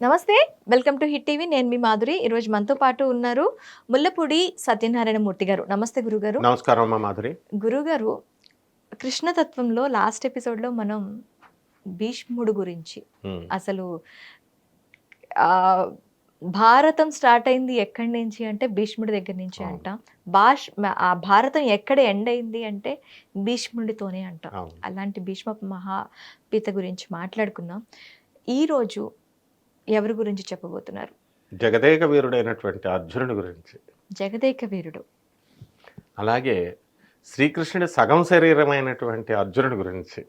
నమస్తే welcome to hit TV. నేను మీ మాధురి. ఈరోజు మనతో పాటు ఉన్నారు ముల్లపూడి సత్యనారాయణ మూర్తి గారు. నమస్తే గురుగారు. నమస్కారం అమ్మా మాధురి. గురుగారు కృష్ణతత్వంలో లాస్ట్ ఎపిసోడ్లో మనం భీష్ముడు గురించి అసలు ఆ, భారతం స్టార్ట్ అయింది ఎక్కడి నుంచి అంటే భీష్ముడి దగ్గర నుంచి. అంట. భాష్ ఆ భారతం ఎక్కడ ఎండ్ అయింది అంటే భీష్ముడితోనే అంట. అలాంటి భీష్మ మహాపిత గురించి మాట్లాడుకుందాం. ఈరోజు ఎవరి గురించి చెప్పబోతున్నారు? జగదేక వీరుడైనటువంటి అర్జునుడి గురించి. జగదేక వీరుడు. అలాగే శ్రీకృష్ణుడి సగం శరీరమైనటువంటి అర్జునుడి గురించి.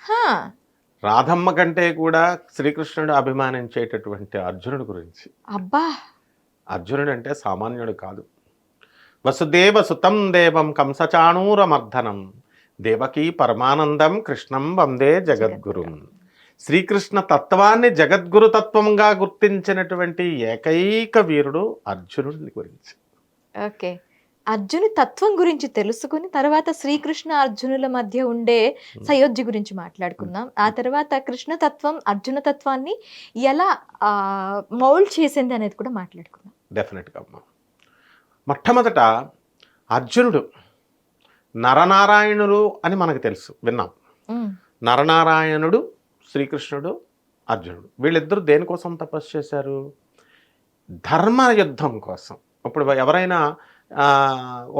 హా, రాధమ్మ కంటే కూడా శ్రీకృష్ణుడు అభిమానించేటటువంటి అర్జునుడి గురించి. అబ్బా! అర్జునుడు అంటే సామాన్యుడు కాదు. వసుదేవ సుతం దేవం కంసచాణూరమర్ధనం దేవకీ పరమానందం కృష్ణం వందే జగద్గురుం. శ్రీకృష్ణ తత్వాన్ని జగద్గురు తత్వంగా గుర్తించినటువంటి ఏకైక వీరుడు అర్జునుడి గురించి. ఓకే. అర్జుని తత్వం గురించి తెలుసుకుని తర్వాత శ్రీకృష్ణ అర్జునుల మధ్య ఉండే సయోధ్య గురించి మాట్లాడుకుందాం. ఆ తర్వాత కృష్ణ తత్వం అర్జున తత్వాన్ని ఎలా మౌల్డ్ చేసింది అనేది కూడా మాట్లాడుకుందాం. డెఫినెట్గా అమ్మా. మొట్టమొదట అర్జునుడు నరనారాయణులు అని మనకు తెలుసు. విన్నాం. నరనారాయణుడు శ్రీకృష్ణుడు అర్జునుడు. వీళ్ళిద్దరూ దేనికోసం తపస్సు చేశారు? ధర్మ యుద్ధం కోసం. ఇప్పుడు ఎవరైనా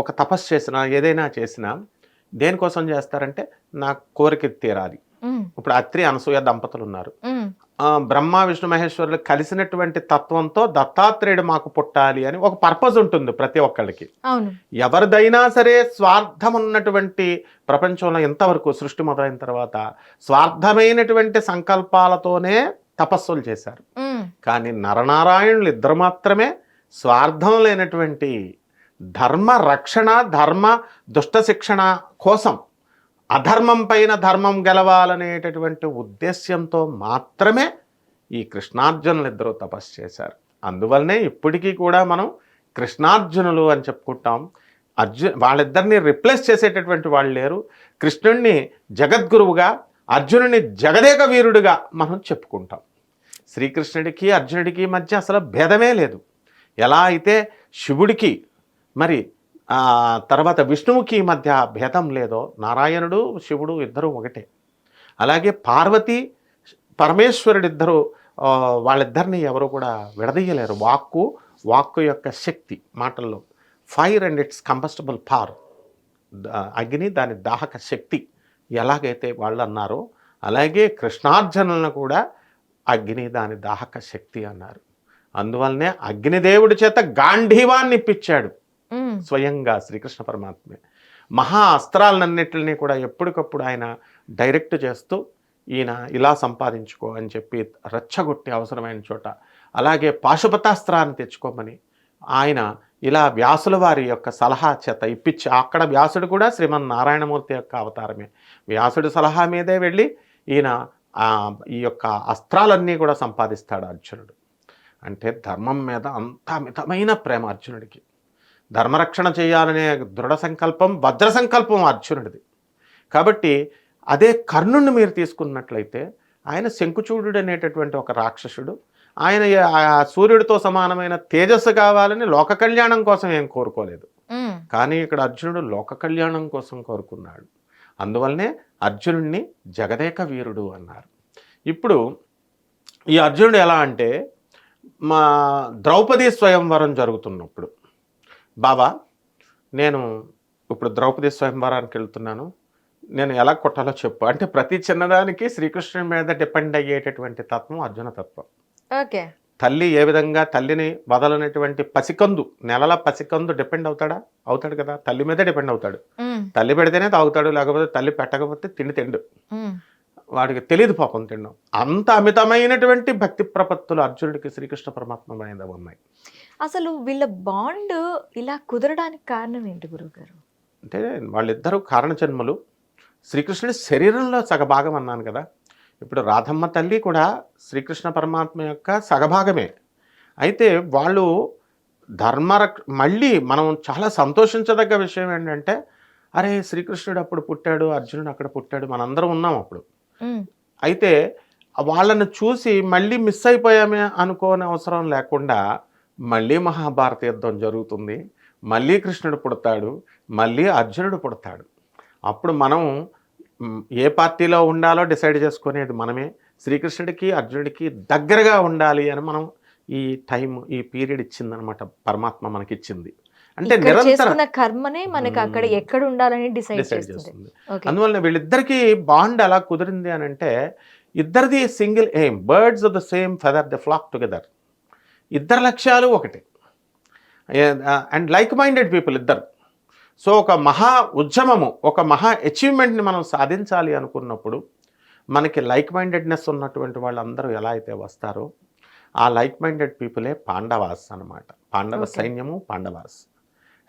ఒక తపస్సు చేసినా ఏదైనా చేసినా దేనికోసం చేస్తారంటే నా కోరిక తీరాలి. ఇప్పుడు అత్రి అనసూయ దంపతులు ఉన్నారు బ్రహ్మ విష్ణు మహేశ్వరులు కలిసినటువంటి తత్వంతో దత్తాత్రేయుడు మాకు పుట్టాలి అని ఒక పర్పస్ ఉంటుంది ప్రతి ఒక్కళ్ళకి. ఎవరిదైనా సరే స్వార్థం ఉన్నటువంటి ప్రపంచంలో ఎంతవరకు సృష్టి మొదలైన తర్వాత స్వార్థమైనటువంటి సంకల్పాలతోనే తపస్సులు చేశారు. కానీ నరనారాయణులు ఇద్దరు మాత్రమే స్వార్థం లేనటువంటి ధర్మ రక్షణ ధర్మ దుష్ట శిక్షణ కోసం అధర్మం పైన ధర్మం గెలవాలనేటటువంటి ఉద్దేశ్యంతో మాత్రమే ఈ కృష్ణార్జునులు ఇద్దరు తపస్సు చేశారు. అందువల్లనే ఇప్పటికీ కూడా మనం కృష్ణార్జునులు అని చెప్పుకుంటాం. అర్జున్ వాళ్ళిద్దరిని రిప్లేస్ చేసేటటువంటి వాళ్ళు లేరు. కృష్ణుణ్ణి జగద్గురువుగా అర్జునుని జగదేక వీరుడుగా మనం చెప్పుకుంటాం. శ్రీకృష్ణుడికి అర్జునుడికి మధ్య అసలు భేదమే లేదు. ఎలా అయితే శివుడికి మరి తర్వాత విష్ణువుకి మధ్య భేదం లేదో నారాయణుడు శివుడు ఇద్దరు ఒకటే. అలాగే పార్వతి పరమేశ్వరుడిద్దరు వాళ్ళిద్దరిని ఎవరు కూడా విడదీయలేరు. వాక్కు వాక్కు యొక్క శక్తి మాటల్లో. ఫైర్ అండ్ ఇట్స్ కంబస్టబుల్ పార్. అగ్ని దాని దాహక శక్తి ఎలాగైతే వాళ్ళు అన్నారో అలాగే కృష్ణార్జునులను కూడా అగ్ని దాని దాహక శక్తి అన్నారు. అందువల్లనే అగ్నిదేవుడి చేత గాంధీవాన్ని ఇప్పించాడు. స్వయంగా శ్రీకృష్ణ పరమాత్మే. మహా అస్త్రాలన్నింటినీ కూడా ఎప్పటికప్పుడు ఆయన డైరెక్ట్ చేస్తూ ఈయన ఇలా సంపాదించుకో అని చెప్పి రెచ్చగొట్టి అవసరమైన చోట. అలాగే పాశుపతాస్త్రాన్ని తెచ్చుకోమని ఆయన ఇలా వ్యాసుల వారి యొక్క సలహా చేత ఇప్పించి అక్కడ వ్యాసుడు కూడా శ్రీమన్ నారాయణమూర్తి యొక్క అవతారమే. వ్యాసుడు సలహా మీదే వెళ్ళి ఈయన ఈ యొక్క అస్త్రాలన్నీ కూడా సంపాదిస్తాడు అర్జునుడు. అంటే ధర్మం మీద అంత మితమైన ప్రేమ అర్జునుడికి. ధర్మరక్షణ చేయాలనే దృఢ సంకల్పం భద్ర సంకల్పం అర్జునుడిది. కాబట్టి అదే కర్ణుడిని మీరు తీసుకున్నట్లయితే ఆయన శంకుచూడు అనేటటువంటి ఒక రాక్షసుడు. ఆయన ఆ సూర్యుడితో సమానమైన తేజస్సు కావాలని లోక కళ్యాణం కోసం ఏం కోరుకోలేదు. కానీ ఇక్కడ అర్జునుడు లోక కళ్యాణం కోసం కోరుకున్నాడు. అందువల్లనే అర్జునుడిని జగదేక వీరుడు అన్నారు. ఇప్పుడు ఈ అర్జునుడు ఎలా అంటే మా ద్రౌపది స్వయంవరం జరుగుతున్నప్పుడు బాబా నేను ఇప్పుడు ద్రౌపది స్వయంవరానికి వెళ్తున్నాను. నేను ఎలా కొట్టాలో చెప్పు. అంటే ప్రతి చిన్నదానికి శ్రీకృష్ణుడి మీద డిపెండ్ అయ్యేటటువంటి తత్వం అర్జున తత్వం. ఓకే. తల్లి ఏ విధంగా తల్లిని వదలనటువంటి పసికందు నెలల పసికందు డిపెండ్ అవుతాడా? అవుతాడు కదా. తల్లి మీదే డిపెండ్ అవుతాడు. తల్లి పెడితేనే తాగుతాడు లేకపోతే తల్లి పెట్టకపోతే తిండి తిండు. వాడికి తెలియదు పాపం తినడం. అంత అమితమైనటువంటి భక్తి ప్రపత్తులు అర్జునుడికి శ్రీకృష్ణ పరమాత్మ మీద ఉన్నాయి. అసలు వీళ్ళ బాండ్ ఇలా కుదరడానికి కారణం ఏంటి గురుగారు అంటే వాళ్ళిద్దరూ కారణజన్మలు. శ్రీకృష్ణుడి శరీరంలో సగభాగం అన్నాను కదా. ఇప్పుడు రాధమ్మ తల్లి కూడా శ్రీకృష్ణ పరమాత్మ యొక్క సగభాగమే. అయితే వాళ్ళు ధర్మరక్ మళ్ళీ మనం చాలా సంతోషించదగ్గ విషయం ఏంటంటే అరే శ్రీకృష్ణుడు అప్పుడు పుట్టాడు అర్జునుడు అక్కడ పుట్టాడు మనందరం ఉన్నాం అప్పుడు. అయితే వాళ్ళని చూసి మళ్ళీ మిస్ అయిపోయామే అనుకోని అవసరం లేకుండా మళ్ళీ మహాభారత యుద్ధం జరుగుతుంది మళ్ళీ కృష్ణుడు పుడతాడు మళ్ళీ అర్జునుడు పుడతాడు. అప్పుడు మనం ఏ పార్టీలో ఉండాలో డిసైడ్ చేసుకునేది మనమే. శ్రీకృష్ణుడికి అర్జునుడికి దగ్గరగా ఉండాలి అని మనం ఈ టైం ఈ పీరియడ్ ఇచ్చిందనమాట పరమాత్మ మనకి ఇచ్చింది అంటే నిరంతరం కర్మనే మనకి అక్కడ. ఎక్కడ ఉండాలని డిసైడ్ చేస్తుంది. అందువల్ల వీళ్ళిద్దరికి బాండ్ ఎలా కుదిరింది అని అంటే ఇద్దరిది single aim birds of the same feather the flock together. ఇద్దరు లక్ష్యాలు ఒకటి. అండ్ లైక్ మైండెడ్ పీపుల్ ఇద్దరు. సో ఒక మహా ఉద్యమము ఒక మహా అచీవ్మెంట్ని మనం సాధించాలి అనుకున్నప్పుడు మనకి లైక్ మైండెడ్నెస్ ఉన్నటువంటి వాళ్ళందరూ ఎలా అయితే వస్తారో ఆ లైక్ మైండెడ్ పీపులే పాండవాస్ అన్నమాట. పాండవ. సైన్యము పాండవాస్.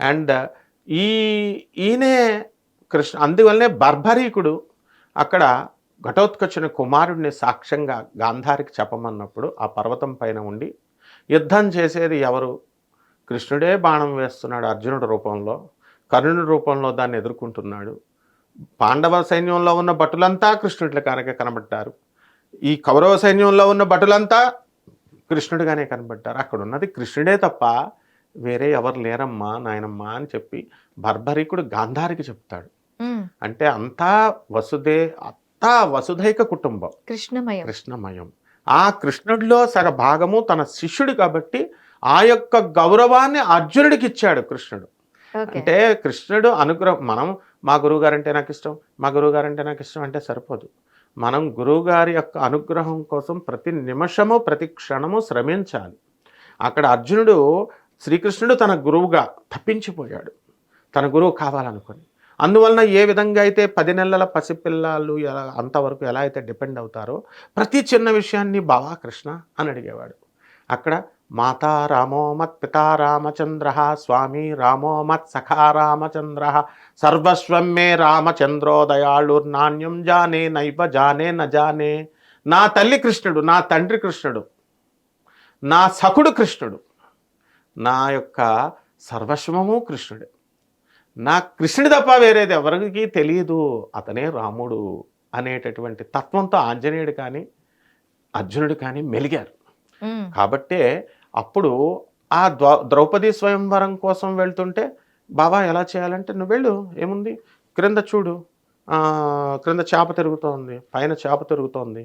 అండ్ ఈ ఈయనే కృష్ణ అందువల్లనే బర్భరీకుడు అక్కడ ఘటోత్కచుని కుమారుడిని సాక్ష్యంగా గాంధారికి చెప్పమన్నప్పుడు ఆ పర్వతం పైన ఉండి యుద్ధం చేసేది ఎవరు? కృష్ణుడే బాణం వేస్తున్నాడు అర్జునుడి రూపంలో. కర్ణుడి రూపంలో దాన్ని ఎదుర్కొంటున్నాడు. పాండవ సైన్యంలో ఉన్న భటులంతా కృష్ణుడిలో కనుక కనబడ్డారు. ఈ కౌరవ సైన్యంలో ఉన్న భటులంతా కృష్ణుడిగానే కనబడ్డారు. అక్కడ ఉన్నది కృష్ణుడే తప్ప వేరే ఎవరు లేరమ్మా నాయనమ్మా అని చెప్పి బర్భరీకుడు గాంధారికి చెప్తాడు. అంటే అంతా వసుదే అంతా వసుధైక కుటుంబం. కృష్ణమయం. కృష్ణమయం. ఆ కృష్ణుడిలో సగ భాగము తన శిష్యుడు కాబట్టి ఆ యొక్క గౌరవాన్ని అర్జునుడికి ఇచ్చాడు కృష్ణుడు. అంటే కృష్ణుడు అనుగ్రహం మనం మా గురువుగారు అంటే నాకు ఇష్టం మా గురువుగారు అంటే నాకు ఇష్టం అంటే సరిపోదు. మనం గురువుగారి యొక్క అనుగ్రహం కోసం ప్రతి నిమిషము ప్రతి క్షణము శ్రమించాలి. అక్కడ అర్జునుడు శ్రీకృష్ణుడు తన గురువుగా తప్పించిపోయాడు. తన గురువు కావాలనుకొని. అందువలన ఏ విధంగా అయితే పది నెలల పసిపిల్లలు ఎలా అంతవరకు ఎలా అయితే డిపెండ్ అవుతారో ప్రతి చిన్న విషయాన్ని బావా కృష్ణ అని అడిగేవాడు. అక్కడ మాతా రామో మత్ పితా రామచంద్ర స్వామి రామో మత్ సఖా రామచంద్ర సర్వస్వం మే రామచంద్రో దయాళుర్నాణ్యం జానే నైవ జానే న జానే. నా తల్లి కృష్ణుడు నా తండ్రి కృష్ణుడు నా సఖుడు కృష్ణుడు నా యొక్క సర్వస్వము కృష్ణుడే. నా కృష్ణుడి తప్ప వేరేది ఎవరికి తెలియదు. అతనే రాముడు అనేటటువంటి తత్వంతో ఆంజనేయుడు కానీ అర్జునుడు కానీ మెలిగారు. కాబట్టే అప్పుడు ఆ ద్రౌపది స్వయంవరం కోసం వెళ్తుంటే బాబా ఎలా చేయాలంటే నువ్వు వెళ్ళు ఏముంది? క్రింద చూడు. క్రింద చేప తిరుగుతోంది పైన చేప తిరుగుతోంది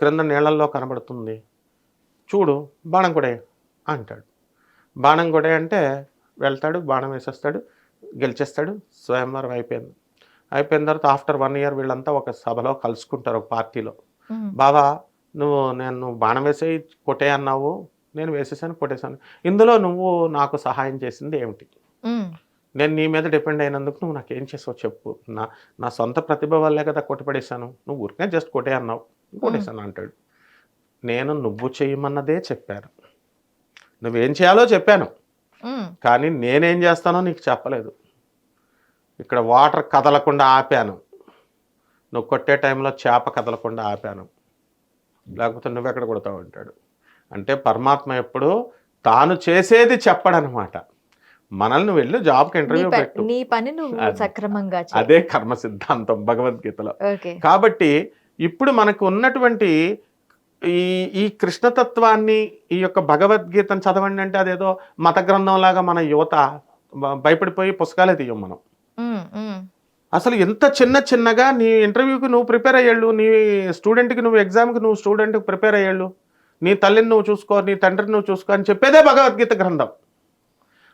క్రింద నీళ్ళల్లో కనబడుతుంది. చూడు బాణం కొడే అంటాడు. బాణం కొడే అంటే వెళ్తాడు బాణం వేసేస్తాడు. గెలిచేస్తాడు. స్వయంవరం అయిపోయింది. అయిపోయిన తర్వాత ఆఫ్టర్ వన్ ఇయర్ వీళ్ళంతా ఒక సభలో కలుసుకుంటారు ఒక పార్టీలో. బావా నువ్వు నేను నువ్వు బాణం వేసి కొట్టే అన్నావు. నేను వేసేసాను కొట్టేశాను. ఇందులో నువ్వు నాకు సహాయం చేసింది ఏమిటి. నేను నీ మీద డిపెండ్ అయినందుకు నువ్వు నాకు ఏం చేసావు చెప్పు. నా నా సొంత ప్రతిభ వల్లే కదా కొట్టుపడేశాను. నువ్వు ఊరికే జస్ట్ కొట్టే అన్నావు. కొట్టేశాను అంటాడు. నేను నువ్వు చేయమన్నదే చెప్పాను. నువ్వేం చేయాలో చెప్పాను. కానీ నేనేం చేస్తానో నీకు చెప్పలేదు. ఇక్కడ వాటర్ కదలకుండా ఆపాను. నువ్వు కొట్టే టైంలో చేప కదలకుండా ఆపాను. లేకపోతే నువ్వెక్కడ కొడతావు అంటాడు. అంటే పరమాత్మ ఎప్పుడు తాను చేసేది చెప్పడనమాట. మనల్ని వెళ్ళి జాబ్కి ఇంటర్వ్యూ పెట్టు. నీ పని నువ్వు. సక్రమంగా. అదే కర్మ సిద్ధాంతం భగవద్గీతలో కాబట్టి ఇప్పుడు మనకు ఉన్నటువంటి ఈ ఈ కృష్ణతత్వాన్ని ఈ యొక్క భగవద్గీతను చదవండి అంటే అదేదో మత గ్రంథంలాగా మన యువత భయపడిపోయి పుస్తకాలే తీయం మనం. అసలు ఎంత చిన్న చిన్నగా నీ ఇంటర్వ్యూకి నువ్వు ప్రిపేర్ అయ్యాళ్ళు నీ స్టూడెంట్కి నువ్వు ఎగ్జామ్కి నువ్వు స్టూడెంట్కి ప్రిపేర్ అయ్యాళ్ళు నీ తల్లిని నువ్వు చూసుకో నీ తండ్రిని నువ్వు చూసుకో అని చెప్పేదే భగవద్గీత గ్రంథం.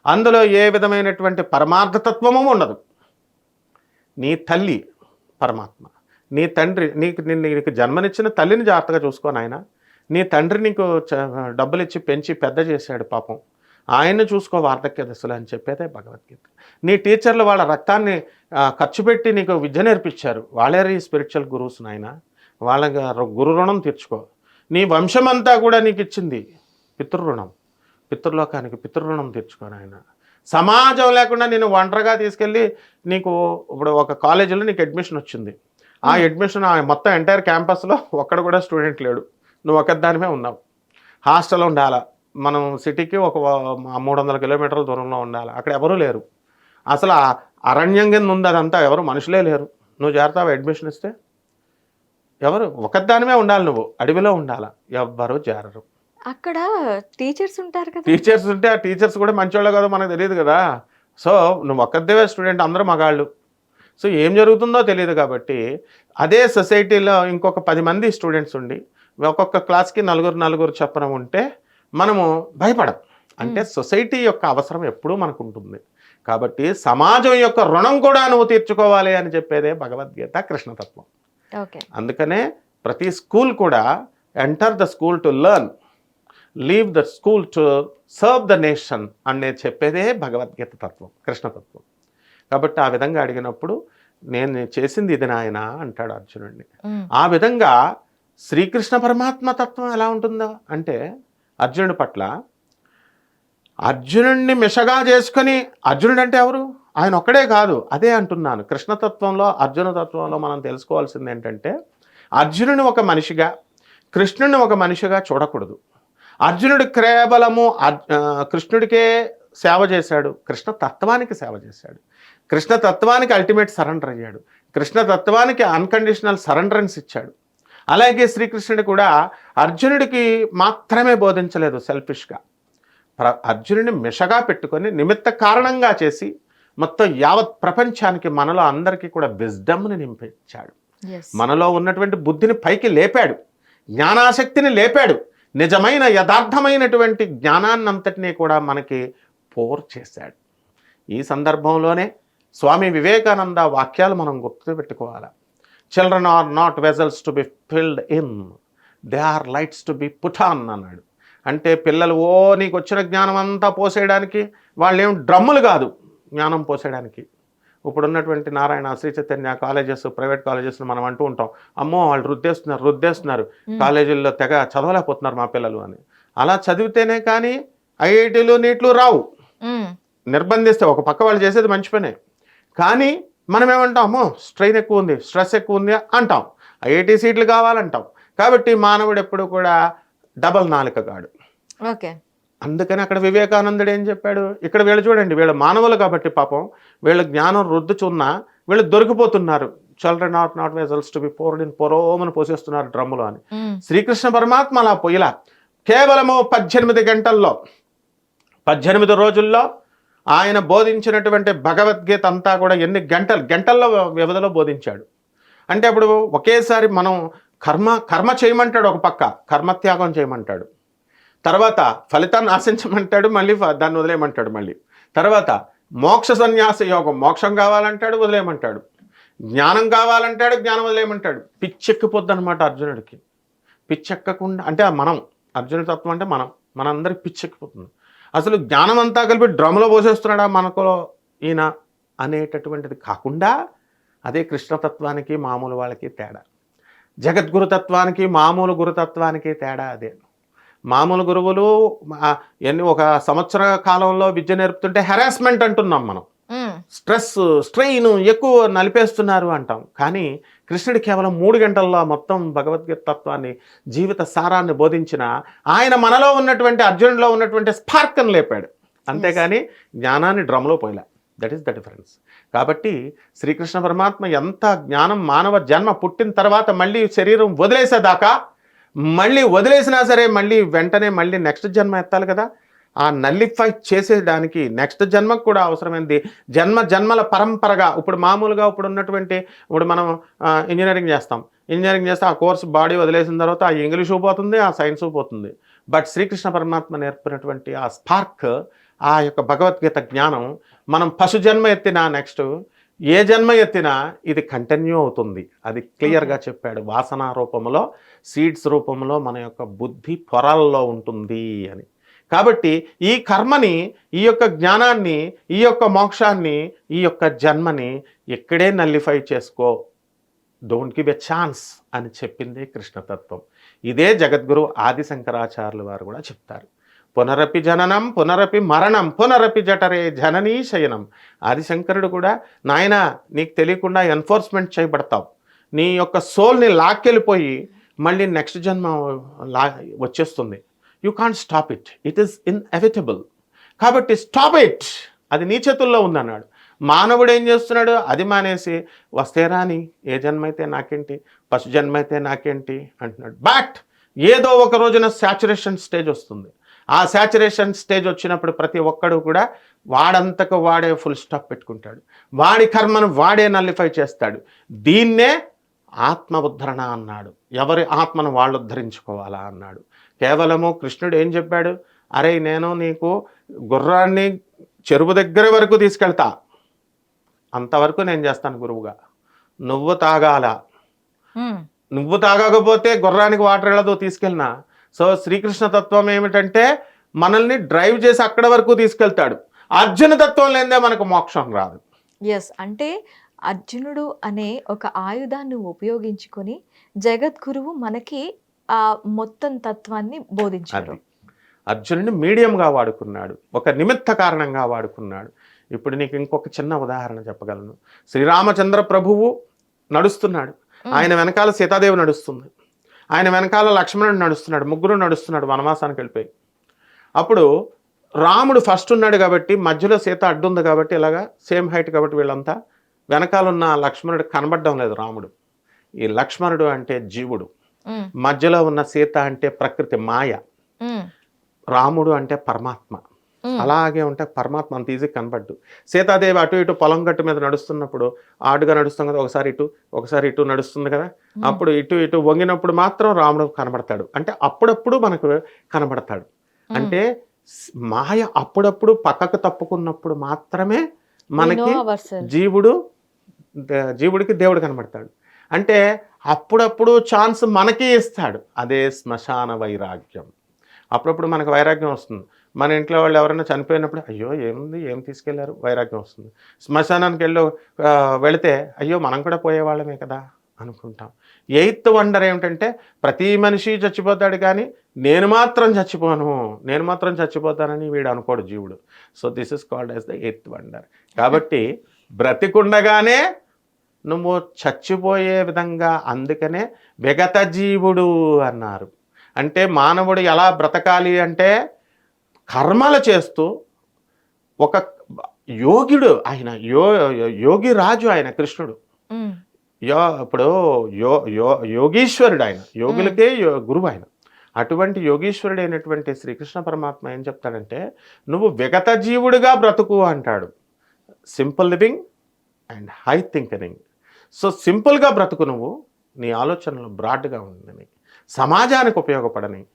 అందులో ఏ విధమైనటువంటి పరమార్థతత్వము ఉండదు. నీ తల్లి పరమాత్మ. నీ తండ్రి నీకు నిన్ను నీకు జన్మనిచ్చిన తల్లిని జాగ్రత్తగా చూసుకో నాయన. నీ తండ్రి నీకు డబ్బులు ఇచ్చి పెంచి పెద్ద చేశాడు పాపం. ఆయన్ని చూసుకో వార్ధక్య దశలు అని చెప్పేదే భగవద్గీత. నీ టీచర్లు వాళ్ళ రక్తాన్ని ఖర్చు పెట్టి నీకు విద్య నేర్పించారు. వాళ్ళే ఈ స్పిరిచువల్ గురువుస్ నాయన. వాళ్ళ గ- గురు రుణం తీర్చుకో. నీ వంశమంతా కూడా నీకు ఇచ్చింది పితృరుణం. పితృలోకానికి పితృరుణం తీర్చుకో నాయన. సమాజం లేకుండా నేను ఒంటరిగా తీసుకెళ్ళి నీకు ఇప్పుడు ఒక కాలేజీలో నీకు అడ్మిషన్ వచ్చింది. ఆ అడ్మిషన్ ఆ మొత్తం ఎంటైర్ క్యాంపస్లో ఒక్కడ కూడా స్టూడెంట్ లేడు. నువ్వు ఒక్కదానిమే ఉన్నావు. హాస్టల్ ఉండాలా? మనం సిటీకి ఒక మూడు వందల కిలోమీటర్ల దూరంలో ఉండాలి? అక్కడ ఎవరూ లేరు. అసలు అరణ్యం కింద ఉంది అదంతా ఎవరు? మనుషులే లేరు. నువ్వు చేరతావు అడ్మిషన్ ఇస్తే ఎవరు? ఒకదానిమే ఉండాలి నువ్వు. అడవిలో ఉండాలా? ఎవ్వరు జారరు. అక్కడ టీచర్స్ ఉంటారు కదా. టీచర్స్ ఉంటే ఆ టీచర్స్ కూడా మంచోళ్ళు కదా మనకు తెలియదు కదా. సో నువ్వు ఒక్కదేవే స్టూడెంట్ అందరూ మగాళ్ళు. సో ఏం జరుగుతుందో తెలియదు కాబట్టి అదే సొసైటీలో ఇంకొక పది మంది స్టూడెంట్స్ ఉండి ఒక్కొక్క క్లాస్కి నలుగురు నలుగురు చెప్పడం ఉంటే మనము భయపడం. అంటే సొసైటీ యొక్క అవసరం ఎప్పుడూ మనకు ఉంటుంది కాబట్టి సమాజం యొక్క రుణం కూడా నువ్వు తీర్చుకోవాలి అని చెప్పేదే భగవద్గీత కృష్ణతత్వం. ఓకే. అందుకనే ప్రతి స్కూల్ కూడా enter the school to learn leave the school to serve the nation అనే చెప్పేదే భగవద్గీత తత్వం కృష్ణతత్వం. కాబట్టి ఆ విధంగా అడిగినప్పుడు నేను చేసింది ఇది నాయన అంటాడు అర్జునుడిని. ఆ విధంగా శ్రీకృష్ణ పరమాత్మ తత్వం ఎలా ఉంటుందో? అంటే అర్జునుడి పట్ల అర్జునుడిని మిషగా చేసుకొని అర్జునుడు అంటే ఎవరు? ఆయన ఒక్కడే కాదు. అదే అంటున్నాను. కృష్ణతత్వంలో అర్జున తత్వంలో మనం తెలుసుకోవాల్సింది ఏంటంటే అర్జునుని ఒక మనిషిగా కృష్ణుని ఒక మనిషిగా చూడకూడదు. అర్జునుడు కేవలము కృష్ణుడికే సేవ చేశాడు. కృష్ణ తత్వానికి సేవ చేశాడు. కృష్ణ తత్వానికి అల్టిమేట్ సరెండర్ అయ్యాడు. కృష్ణ తత్వానికి అన్కండిషనల్ సరెండరెన్స్ ఇచ్చాడు. అలాగే శ్రీకృష్ణుడు కూడా అర్జునుడికి మాత్రమే బోధించలేదు సెల్ఫిష్గా ప్ర అర్జునుడిని మిషగా పెట్టుకొని నిమిత్త కారణంగా చేసి మొత్తం యావత్ ప్రపంచానికి మనలో అందరికీ కూడా విజ్డమ్ని నింపించాడు. మనలో ఉన్నటువంటి బుద్ధిని పైకి లేపాడు. జ్ఞానాసక్తిని లేపాడు. నిజమైన యథార్థమైనటువంటి జ్ఞానాన్నంతటినీ కూడా మనకి పోర్ చేశాడు. ఈ సందర్భంలోనే స్వామి వివేకానంద వాక్యాలు మనం గుర్తుపెట్టుకోవాలి. Children are not vessels to be filled in they are lights to be put on అన్నాడు. అంటే పిల్లలు ఓ నీకు వచ్చిన జ్ఞానం అంతా పోసేయడానికి వాళ్ళు ఏం డ్రమ్ములు కాదు జ్ఞానం పోసేయడానికి. ఇప్పుడు ఉన్నటువంటి Narayana Sri Chaitanya colleges private colleges మనం అంటూ ఉంటాం. అమ్మో వాళ్ళు రుద్దేస్తున్నారు రుద్దేస్తున్నారు. కాలేజీల్లో తెగ చదవలేకపోతున్నారు మా పిల్లలు అని. అలా చదివితేనే కానీ ఐఐటీలు నీట్లు రావు. నిర్బంధిస్తే ఒక పక్క వాళ్ళు చేసేది మంచి పనే. కానీ మనం ఏమంటాం అమ్మో స్ట్రెయిన్ ఎక్కువ ఉంది స్ట్రెస్ ఎక్కువ ఉంది అంటాం. ఐఐటీ సీట్లు కావాలంటాం. కాబట్టి మానవుడు ఎప్పుడు కూడా డబల్ నాలుకగాడు ఓకే. అందుకని అక్కడ వివేకానందుడు ఏం చెప్పాడు? ఇక్కడ వీళ్ళు చూడండి వీళ్ళు మానవులు కాబట్టి పాపం వీళ్ళు జ్ఞానం రుద్దుచున్నా వీళ్ళు దొరికిపోతున్నారు. Children not not vessels to be poured in పొరోమని పోసేస్తున్నారు డ్రమ్ములో అని. శ్రీకృష్ణ పరమాత్మ అలా పొయ్యిలా కేవలము పద్దెనిమిది గంటల్లో పద్దెనిమిది రోజుల్లో ఆయన బోధించినటువంటి భగవద్గీత అంతా కూడా ఎన్ని గంటలు గంటల్లో వ్యవధిలో బోధించాడు. అంటే అప్పుడు ఒకేసారి మనం కర్మ కర్మ చేయమంటాడు ఒక పక్క కర్మత్యాగం చేయమంటాడు. తర్వాత ఫలితాన్ని ఆశించమంటాడు మళ్ళీ దాన్ని వదిలేయమంటాడు మళ్ళీ. తర్వాత మోక్ష సన్యాస యోగం మోక్షం కావాలంటాడు వదిలేయమంటాడు. జ్ఞానం కావాలంటాడు జ్ఞానం వదిలేయమంటాడు. పిచ్చెక్కిపోద్ది అనమాట అర్జునుడికి. పిచ్చెక్కకుండా అంటే మనం అర్జున తత్వం అంటే మనం మనందరికి పిచ్చెక్కిపోతుంది. అసలు జ్ఞానం అంతా కలిపి డ్రమ్లో పోసేస్తున్నాడా మనకు ఈయన అనేటటువంటిది కాకుండా అదే కృష్ణతత్వానికి మామూలు వాళ్ళకి తేడా. జగద్గురుతత్వానికి మామూలు గురుతత్వానికి తేడా అదే. మామూలు గురువులు ఎన్ని ఒక సంవత్సర కాలంలో విద్య నేర్పుతుంటే హెరాస్మెంట్ అంటున్నాం మనం. స్ట్రెస్ స్ట్రెయిన్ ఎక్కువ నలిపేస్తున్నారు అంటాం. కానీ కృష్ణుడు కేవలం మూడు గంటల్లో మొత్తం భగవద్గీత తత్వాన్ని జీవిత సారాన్ని బోధించిన ఆయన మనలో ఉన్నటువంటి అర్జునుడిలో ఉన్నటువంటి స్పార్క్ని లేపాడు. అంతేగాని జ్ఞానాన్ని డ్రమ్లో పోయలే. దట్ ఈస్ ద డిఫరెన్స్ కాబట్టి శ్రీకృష్ణ పరమాత్మ ఎంత జ్ఞానం మానవ జన్మ పుట్టిన తర్వాత మళ్ళీ శరీరం వదిలేసేదాకా మళ్ళీ వదిలేసినా సరే మళ్ళీ వెంటనే మళ్ళీ నెక్స్ట్ జన్మ ఎత్తాలి కదా. ఆ నల్లిఫై చేసేదానికి నెక్స్ట్ జన్మకు కూడా అవసరమైంది. జన్మ జన్మల పరంపరగా ఇప్పుడు మామూలుగా ఇప్పుడు ఉన్నటువంటి ఇప్పుడు మనం ఇంజనీరింగ్ చేస్తాం. ఇంజనీరింగ్ చేస్తే ఆ కోర్స్ బాడీ వదిలేసిన తర్వాత ఆ ఇంగ్లీషు పోతుంది ఆ సైన్సు పోతుంది. బట్ శ్రీకృష్ణ పరమాత్మ నేర్పినటువంటి ఆ స్పార్క్ ఆ యొక్క భగవద్గీత జ్ఞానం మనం పశు జన్మ ఎత్తినా నెక్స్ట్ ఏ జన్మ ఎత్తినా ఇది కంటిన్యూ అవుతుంది. అది క్లియర్గా చెప్పాడు వాసన రూపంలో సీడ్స్ రూపంలో మన యొక్క బుద్ధి పొరల్లో ఉంటుంది అని. కాబట్టి ఈ కర్మని ఈ యొక్క జ్ఞానాన్ని ఈ యొక్క మోక్షాన్ని ఈ యొక్క జన్మని ఇక్కడే నల్లిఫై చేసుకో. డోంట్ గివ్ ఎ ఛాన్స్ అని చెప్పింది కృష్ణతత్వం. ఇదే జగద్గురు ఆది శంకరాచార్యులు వారు కూడా చెప్తారు. పునరపి జననం పునరపి మరణం పునరపి జఠరే జననీ శయనం. ఆదిశంకరుడు కూడా నాయన నీకు తెలియకుండా ఎన్ఫోర్స్మెంట్ చేయబడతావు. నీ యొక్క సోల్ని లాక్కెళ్ళిపోయి మళ్ళీ నెక్స్ట్ జన్మ లా వచ్చేస్తుంది. You can't stop it it is inevitable కాబట్టి స్టాప్ ఇట్ అది నీ చేతుల్లో ఉందన్నాడు. మానవుడు ఏం చేస్తున్నాడు? అది మానేసి వస్తే రాని ఏ జన్మ అయితే నాకేంటి? పశు జన్మ అయితే నాకేంటి? అంటున్నాడు. బట్ ఏదో ఒక రోజున శాచురేషన్ స్టేజ్ వస్తుంది. ఆ శాచురేషన్ స్టేజ్ వచ్చినప్పుడు ప్రతి ఒక్కడు కూడా వాడంతకు వాడే ఫుల్ స్టాప్ పెట్టుకుంటాడు. వాడి కర్మను వాడే నల్లిఫై చేస్తాడు. దీన్నే ఆత్మ ఉద్ధరణ అన్నాడు. ఎవరి ఆత్మను వాళ్ళు ఉద్ధరించుకోవాలా అన్నాడు. కేవలము కృష్ణుడు ఏం చెప్పాడు? అరే నేను నీకు గుర్రాన్ని చెరువు దగ్గర వరకు తీసుకెళ్తా. అంతవరకు నేను చేస్తాను గురువుగా. నువ్వు తాగాల. నువ్వు తాగకపోతే గుర్రానికి వాటర్ వెళ్ళదు తీసుకెళ్ళినా. సో శ్రీకృష్ణ తత్వం ఏమిటంటే మనల్ని డ్రైవ్ చేసి అక్కడ వరకు తీసుకెళ్తాడు. అర్జున తత్వం లేదే మనకు మోక్షం రాదు. ఎస్ అంటే అర్జునుడు అనే ఒక ఆయుధాన్ని ఉపయోగించుకొని జగద్గురువు మనకి ఆ మొత్తం తత్వాన్ని బోధించారు. అర్జునుడిని మీడియంగా వాడుకున్నాడు. ఒక నిమిత్త కారణంగా వాడుకున్నాడు. ఇప్పుడు నీకు ఇంకొక చిన్న ఉదాహరణ చెప్పగలను. శ్రీరామచంద్ర ప్రభువు నడుస్తున్నాడు. ఆయన వెనకాల సీతాదేవి నడుస్తుంది. ఆయన వెనకాల లక్ష్మణుడు నడుస్తున్నాడు. ముగ్గురు నడుస్తున్నాడు వనవాసానికి వెళ్ళిపోయి. అప్పుడు రాముడు ఫస్ట్ ఉన్నాడు కాబట్టి మధ్యలో సీత అడ్డుంది కాబట్టి ఇలాగా సేమ్ హైట్ కాబట్టి వీళ్ళంతా వెనకాల ఉన్న లక్ష్మణుడు కనబడడం లేదు రాముడు. ఈ లక్ష్మణుడు అంటే జీవుడు. మధ్యలో ఉన్న సీత అంటే ప్రకృతి మాయ. రాముడు అంటే పరమాత్మ. అలాగే ఉంటే పరమాత్మ అంత ఈజీ కనబడ్డు. సీతాదేవి అటు ఇటు పొలం గట్టు మీద నడుస్తున్నప్పుడు ఆడుగా నడుస్తాం కదా ఒకసారి ఇటు ఒకసారి ఇటు నడుస్తుంది కదా. అప్పుడు ఇటు ఇటు వంగినప్పుడు మాత్రం రాముడు కనబడతాడు. అంటే అప్పుడప్పుడు మనకు కనబడతాడు. అంటే మాయ అప్పుడప్పుడు పక్కకు తప్పుకున్నప్పుడు మాత్రమే మనకి. జీవుడు జీవుడికి దేవుడు కనబడతాడు. అంటే అప్పుడప్పుడు ఛాన్స్ మనకే ఇస్తాడు. అదే శ్మశాన వైరాగ్యం. అప్పుడప్పుడు మనకు వైరాగ్యం వస్తుంది. మన ఇంట్లో వాళ్ళు ఎవరైనా చనిపోయినప్పుడు అయ్యో ఏముంది? ఏం తీసుకెళ్ళారు? వైరాగ్యం వస్తుంది. శ్మశానానికి వెళ్ళి వెళితే అయ్యో మనం కూడా పోయేవాళ్ళమే కదా అనుకుంటాం. ఎయిత్ వండర్ ఏమిటంటే ప్రతి మనిషి చచ్చిపోతాడు కానీ నేను మాత్రం చచ్చిపోను. నేను మాత్రం చచ్చిపోతానని వీడు అనుకోడు జీవుడు. So this is called as the eighth wonder కాబట్టి బ్రతికుండగానే నువ్వు చచ్చిపోయే విధంగా అందుకనే విగత జీవుడు అన్నారు. అంటే మానవుడు ఎలా బ్రతకాలి అంటే కర్మలు చేస్తూ ఒక యోగిడు ఆయన యో యోగి రాజు ఆయన కృష్ణుడు. యో ఇప్పుడు యో యో యోగీశ్వరుడు ఆయన యోగులకే యో- గురువు ఆయన. అటువంటి యోగీశ్వరుడు అయినటువంటి శ్రీకృష్ణ పరమాత్మ ఏం చెప్తాడంటే నువ్వు విగత జీవుడిగా బ్రతుకు అంటాడు. Simple living and high thinking. So సింపుల్గా బ్రతుకు నువ్వు నీ ఆలోచనలు బ్రాడ్గా ఉండని సమాజానికి ఉపయోగపడని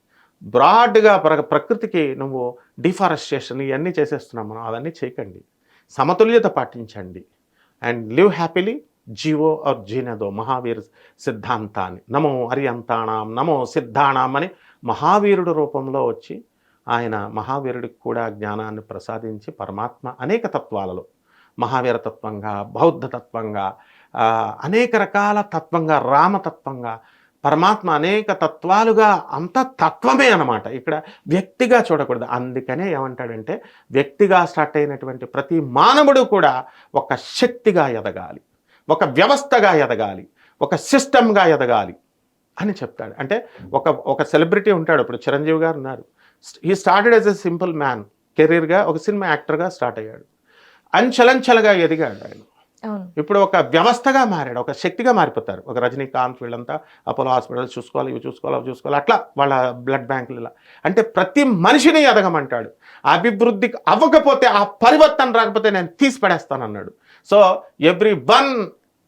బ్రాడ్గా ప్ర ప్రకృతికి నువ్వు డిఫారెస్టేషన్ ఇవన్నీ చేసేస్తున్నాం మనం అవన్నీ చేయకండి. సమతుల్యత పాటించండి. అండ్ లివ్ హ్యాపీలీ జీవో ఆర్ జీనదో మహావీర్ సిద్ధాంతాన్ని. నమో అరియంతాణం నమో సిద్ధాణం అని మహావీరుడు రూపంలో వచ్చి ఆయన మహావీరుడికి కూడా జ్ఞానాన్ని ప్రసాదించి పరమాత్మ అనేక తత్వాలలో మహావీర తత్వంగా అనేక రకాల తత్వంగా రామతత్వంగా పరమాత్మ అనేక తత్వాలుగా అంత తత్వమే అనమాట ఇక్కడ వ్యక్తిగా చూడకూడదు. అందుకనే ఏమంటాడంటే వ్యక్తిగా స్టార్ట్ అయినటువంటి ప్రతి మానవుడు కూడా ఒక శక్తిగా ఎదగాలి. ఒక వ్యవస్థగా ఎదగాలి. ఒక సిస్టమ్గా ఎదగాలి అని చెప్తాడు. అంటే ఒక ఒక సెలబ్రిటీ ఉంటాడు. ఇప్పుడు చిరంజీవి గారు ఉన్నారు. He started as a simple man కెరీర్గా ఒక సినిమా యాక్టర్గా స్టార్ట్ అయ్యాడు. అంచలంచలగా ఎదిగాడు ఆయన. ఇప్పుడు ఒక వ్యవస్థగా మారాడు ఒక శక్తిగా మారిపోతారు. ఒక రజనీకాంత్ వీళ్ళంతా అపోలో హాస్పిటల్ చూసుకోవాలి ఇవి చూసుకోవాలి అవి చూసుకోవాలి అట్లా వాళ్ళ బ్లడ్ బ్యాంకులు ఇలా. అంటే ప్రతి మనిషిని ఎదగమంటాడు. అభివృద్ధికి అవ్వకపోతే ఆ పరివర్తన రాకపోతే నేను తీసిపడేస్తాను అన్నాడు సో ఎవ్రీ వన్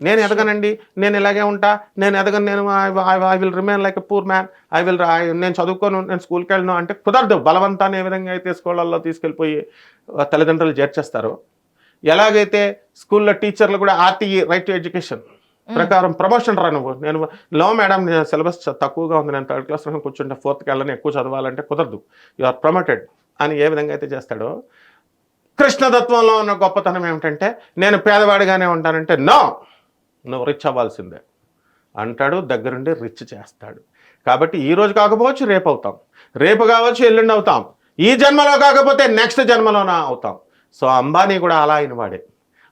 నేను ఎదగనండి నేను ఇలాగే ఉంటా నేను ఎదగను నేను I will remain like a poor man I will నేను చదువుకోను నేను స్కూల్కి వెళ్ళను అంటే కుదరదు. బలవంతాన్ని ఏ విధంగా అయితే స్కూళ్ళల్లో తీసుకెళ్ళిపోయి తల్లిదండ్రులు చేర్చేస్తారో ఎలాగైతే స్కూల్లో టీచర్లు కూడా ఆర్టీఈ రైట్ టు ఎడ్యుకేషన్ ప్రకారం ప్రమోషన్ రా నువ్వు. నేను లో మేడం నేను సిలబస్ తక్కువగా ఉంది. నేను థర్డ్ క్లాస్ కూర్చుంటే ఫోర్త్కి వెళ్ళని ఎక్కువ చదవాలంటే కుదరదు. యు ఆర్ ప్రమోటెడ్ అని ఏ విధంగా అయితే చేస్తాడో కృష్ణతత్వంలో ఉన్న గొప్పతనం ఏమిటంటే నేను పేదవాడిగానే ఉంటానంటే నో నువ్వు రిచ్ అవ్వాల్సిందే. అంటాడు దగ్గరుండి రిచ్ చేస్తాడు. కాబట్టి ఈ రోజు కాకపోవచ్చు రేపు అవుతాం. రేపు కావచ్చు ఎల్లుండి అవుతాం. ఈ జన్మలో కాకపోతే నెక్స్ట్ జన్మలోన అవుతాం. సో అంబానీ కూడా అలా అయిన వాడే.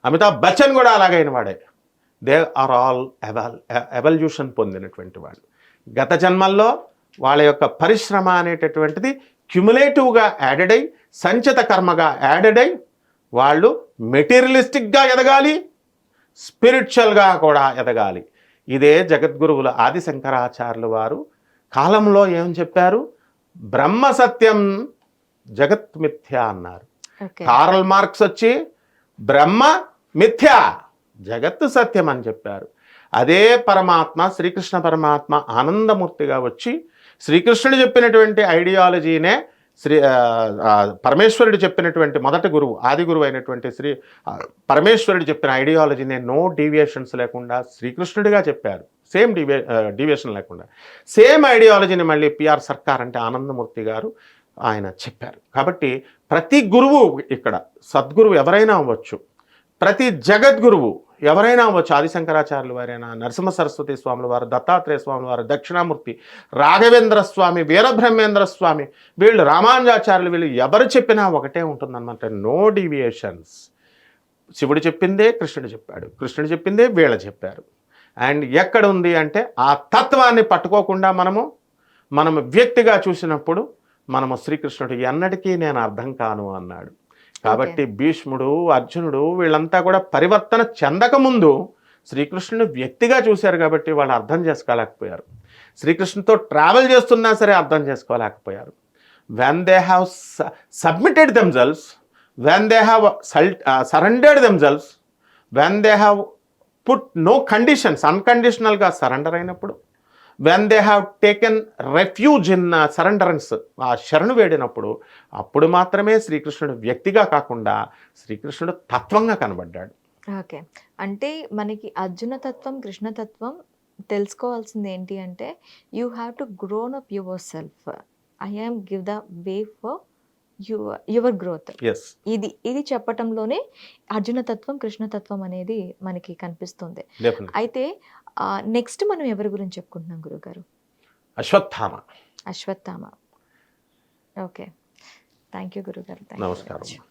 అమితాబ్ బచ్చన్ కూడా అలాగైన వాడే. They are all evol evolution పొందినటువంటి వాళ్ళు గత జన్మల్లో వాళ్ళ యొక్క పరిశ్రమ అనేటటువంటిది క్యుములేటివ్గా యాడెడ్ అయి సంచిత కర్మగా యాడెడ్ అయి వాళ్ళు మెటీరియలిస్టిక్గా ఎదగాలి స్పిరిచువల్గా కూడా ఎదగాలి. ఇదే జగద్గురువుల ఆది శంకరాచార్యులు వారు కాలంలో ఏం చెప్పారు? బ్రహ్మ సత్యం జగత్ మిథ్య అన్నారు. కార్ల్ మార్క్స్ వచ్చి బ్రహ్మ మిథ్య జగత్తు సత్యం అని చెప్పారు. అదే పరమాత్మ శ్రీకృష్ణ పరమాత్మ ఆనందమూర్తిగా వచ్చి శ్రీకృష్ణుడు చెప్పినటువంటి ఐడియాలజీనే శ్రీ పరమేశ్వరుడు చెప్పినటువంటి మొదటి గురువు ఆది గురువు అయినటువంటి శ్రీ పరమేశ్వరుడు చెప్పిన ఐడియాలజీనే నో డీవియేషన్స్ లేకుండా శ్రీకృష్ణుడిగా చెప్పారు. సేమ్ డివే డివియేషన్ లేకుండా. సేమ్ ఐడియాలజీని మళ్ళీ పిఆర్ సర్కార్ అంటే ఆనందమూర్తి గారు ఆయన చెప్పారు. కాబట్టి ప్రతి గురువు ఇక్కడ సద్గురువు ఎవరైనా అవ్వచ్చు ప్రతి జగద్గురువు ఎవరైనా అవ్వచ్చు ఆదిశంకరాచార్యులు వారైనా నరసింహ సరస్వతి స్వాముల వారు దత్తాత్రేయ స్వాముల వారు దక్షిణామూర్తి రాఘవేంద్ర స్వామి వీరబ్రహ్మేంద్ర స్వామి వీళ్ళు రామానుజాచార్యులు వీళ్ళు ఎవరు చెప్పినా ఒకటే ఉంటుందన్నమాట. No deviations. శివుడు చెప్పిందే కృష్ణుడు చెప్పాడు. కృష్ణుడు చెప్పిందే వీళ్ళ చెప్పారు. అండ్ ఎక్కడ ఉంది అంటే ఆ తత్వాన్ని పట్టుకోకుండా మనము మనం వ్యక్తిగా చూసినప్పుడు మనము శ్రీకృష్ణుడు ఎన్నటికీ నేను అర్థం కాను అన్నాడు. కాబట్టి భీష్ముడు అర్జునుడు వీళ్ళంతా కూడా పరివర్తన చెందకముందు శ్రీకృష్ణుని వ్యక్తిగా చూశారు కాబట్టి వాళ్ళు అర్థం చేసుకోలేకపోయారు. శ్రీకృష్ణుతో ట్రావెల్ చేస్తున్నా సరే అర్థం చేసుకోలేకపోయారు. When they have submitted themselves when they have surrendered themselves when they have put no conditions అన్కండిషనల్గా surrender అయినప్పుడు when they have taken refuge in surrenderance ఆ శరణు వేడినప్పుడు అప్పుడు మాత్రమే శ్రీకృష్ణుడు వ్యక్తిగా కాకుండా శ్రీకృష్ణుడు తత్వంగా కనబడ్డాడు. ఓకే. అంటే మనకి అర్జున తత్వం కృష్ణ తత్వం తెలుసుకోవాల్సింది ఏంటి అంటే you have to grown up your self I am give the way for your your growth ఇది ఇది చెప్పటంలోనే అర్జున తత్వం కృష్ణ తత్వం అనేది మనకి కనిపిస్తుంది. అయితే నెక్స్ట్ మనం ఎవరి గురించి చెప్పుకుంటున్నాం గురుగారు Ashwatthama. Ashwatthama. Okay. Thank you గురుగారు నమస్కారం.